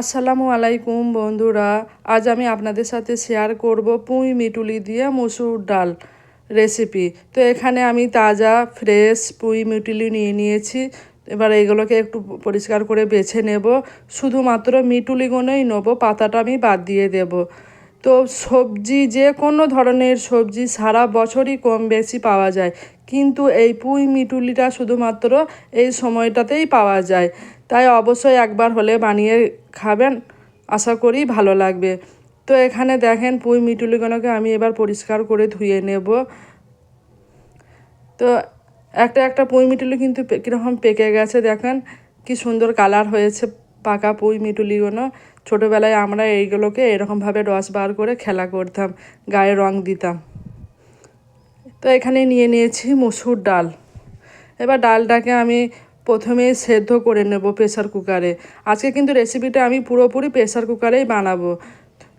আসসালামু আলাইকুম বন্ধুরা, আজ আমি আপনাদের সাথে শেয়ার করব পুঁই মিটুলি দিয়ে মসুর ডাল রেসিপি তো এখানে আমি তাজা ফ্রেশ পুঁই মিটুলি নিয়ে নিয়েছি। এবার এগুলোকে একটু পরিষ্কার করে বেছে নেব। শুধুমাত্র মিটুলিগুলোই নেব, পাতাটা আমি বাদ দিয়ে দেব। তো সবজি, যে কোনো ধরনের সবজি সারা বছরই কম বেশি পাওয়া যায়। কিন্তু এই পুঁই মিটুলিটা শুধুমাত্র এই সময়টাতেই পাওয়া যায়। তাই অবশ্যই একবার হলে বানিয়ে খাবেন। আশা করি ভালো লাগবে। তো এখানে দেখেন পুঁই মিটুলিগুলোকে আমি এবার পরিষ্কার করে ধুয়ে নেব। তো একটা একটা পুঁই মিটুলি কিন্তু কীরকম পেকে গেছে দেখেন। কি সুন্দর কালার হয়েছে পাকা পুঁই মিটুলিগুলো। ছোটোবেলায় আমরা এইগুলোকে এরকমভাবে রস বার করে খেলা করতাম, গায়ে রং দিতাম। তো এখানে নিয়ে নিয়েছি মুসুর ডাল। এবার ডালটাকে আমি প্রথমে সেদ্ধ করে নেব প্রেসার কুকারে। আজকে কিন্তু রেসিপিটা আমি পুরোপুরি প্রেসার কুকারেই বানাবো।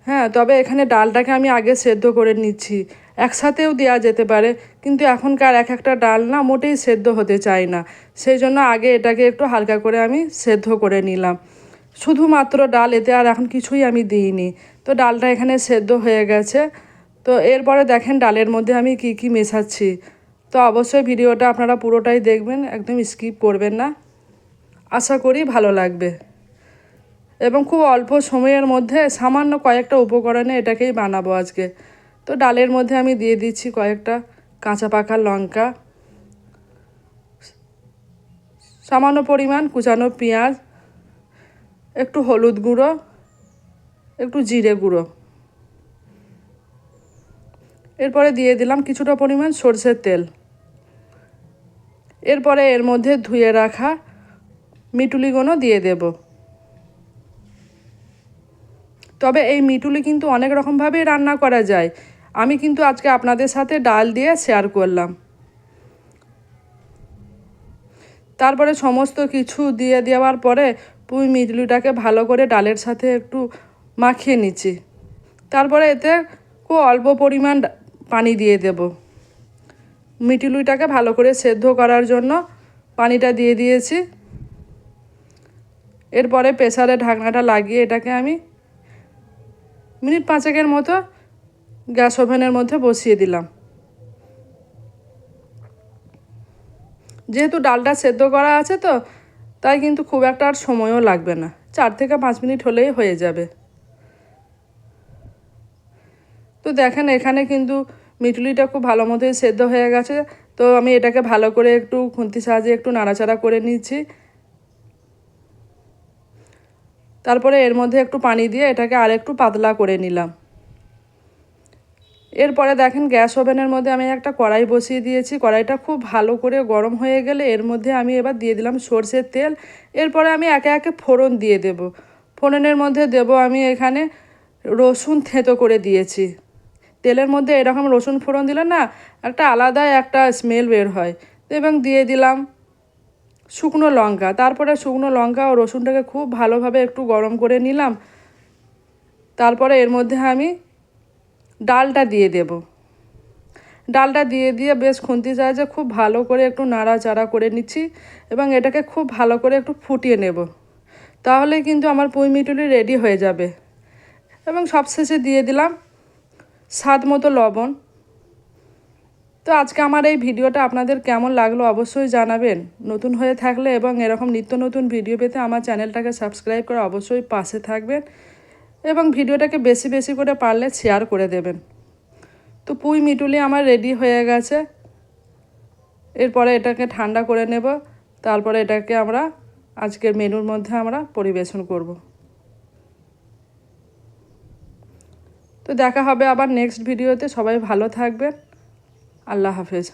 হ্যাঁ তবে এখানে ডালটাকে আমি আগে সেদ্ধ করে নিচ্ছি। একসাথেও দেওয়া যেতে পারে, কিন্তু এখনকার এক একটা ডাল না মোটেই সেদ্ধ হতে চায় না। সেই জন্য আগে এটাকে একটু হালকা করে আমি সেদ্ধ করে নিলাম। শুধুমাত্র ডাল, এতে আর এখন কিছুই আমি দিইনি। তো ডালটা এখানে সেদ্ধ হয়ে গেছে। তো এরপরে দেখেন ডালের মধ্যে আমি কি কি মেশাচ্ছি। তো অবশ্যই ভিডিওটা আপনারা পুরোটাই দেখবেন, একদম স্কিপ করবেন না। আশা করি ভালো লাগবে। এবং খুব অল্প সময়ের মধ্যে সামান্য কয়েকটা উপকরণে এটাকেই বানাবো আজকে। তো ডালের মধ্যে আমি দিয়ে দিচ্ছি কয়েকটা কাঁচা পাকা লঙ্কা, সামান্য পরিমাণ কুচানো পেঁয়াজ, একটু হলুদ গুঁড়ো, একটু জিরে গুঁড়ো। এরপরে দিয়ে দিলাম কিছুটা পরিমাণ সর্ষের তেল। এরপরে এর মধ্যে ধুয়ে রাখা মিটুলিগুলো দিয়ে দেব। তবে এই মিটুলি কিন্তু অনেক রকমভাবেই রান্না করা যায়। আমি কিন্তু আজকে আপনাদের সাথে ডাল দিয়ে শেয়ার করলাম। তারপরে সমস্ত কিছু দিয়ে দেওয়ার পরে পুঁই মিটুলিটাকে ভালো করে ডালের সাথে একটু মাখিয়ে নিচ্ছি। তারপরে এতে খুব অল্প পরিমাণ পানি দিয়ে দেব। মিটিলুইটাকে ভালো করে সেদ্ধ করার জন্য পানিটা দিয়ে দিয়েছি। এরপরে প্রেসারে ঢাকনাটা লাগিয়ে এটাকে আমি মিনিট পাঁচেকের মতো গ্যাস ওভেনের মধ্যে বসিয়ে দিলাম। যেহেতু ডালটা সেদ্ধ করা আছে তো, তাই কিন্তু খুব একটা আর সময়ও লাগবে না। চার থেকে পাঁচ মিনিট হলেই হয়ে যাবে। তো দেখেন, এখানে কিন্তু মিটুলিটা খুব ভালো মতোই সেদ্ধ হয়ে গেছে। তো আমি এটাকে ভালো করে একটু খুন্তি সাহায্যে একটু নাড়াচাড়া করে নিচ্ছি। তারপরে এর মধ্যে একটু পানি দিয়ে এটাকে আর একটু পাতলা করে নিলাম। এরপরে দেখেন, গ্যাস ওভেনের মধ্যে আমি একটা কড়াই বসিয়ে দিয়েছি। কড়াইটা খুব ভালো করে গরম হয়ে গেলে এর মধ্যে আমি এবার দিয়ে দিলাম সর্ষের তেল। এরপরে আমি একে একে ফোড়ন দিয়ে দেব। ফোড়নের মধ্যে দেব আমি এখানে রসুন থেঁতো করে দিয়েছি। তেলের মধ্যে এরকম রসুন ফোড়ন দিলে না একটা আলাদাই একটা স্মেল বের হয়। এবং দিয়ে দিলাম শুকনো লঙ্কা। তারপরে শুকনো লঙ্কা ও রসুনটাকে খুব ভালোভাবে একটু গরম করে নিলাম। তারপরে এর মধ্যে আমি ডালটা দিয়ে দেব। ডালটা দিয়ে দিয়ে বেশ খুন্তি সাহায্যে খুব ভালো করে একটু নাড়াচাড়া করে নিচ্ছি এবং এটাকে খুব ভালো করে একটু ফুটিয়ে নেব। তাহলে কিন্তু আমার পুঁই মিটুলি রেডি হয়ে যাবে। এবং সবশেষে দিয়ে দিলাম স্বাদ মতো লবণ। তো আজকে আমার এই ভিডিওটা আপনাদের কেমন লাগল অবশ্যই জানাবেন। নতুন হয়ে থাকলে এবং এরকম নিত্য নতুন ভিডিও পেতে আমার চ্যানেলটাকে সাবস্ক্রাইব করে অবশ্যই পাশে থাকবেন এবং ভিডিওটাকে বেশি বেশি করে পারলে শেয়ার করে দেবেন। তো পুঁই মিটুলি আমার রেডি হয়ে গেছে। এরপরে এটাকে ঠান্ডা করে নেব। তারপরে এটাকে আমরা আজকের মেনুর মধ্যে আমরা পরিবেশন করব। তো দেখা হবে আবার নেক্সট ভিডিওতে সবাই ভালো থাকবেন। আল্লাহ হাফেজ।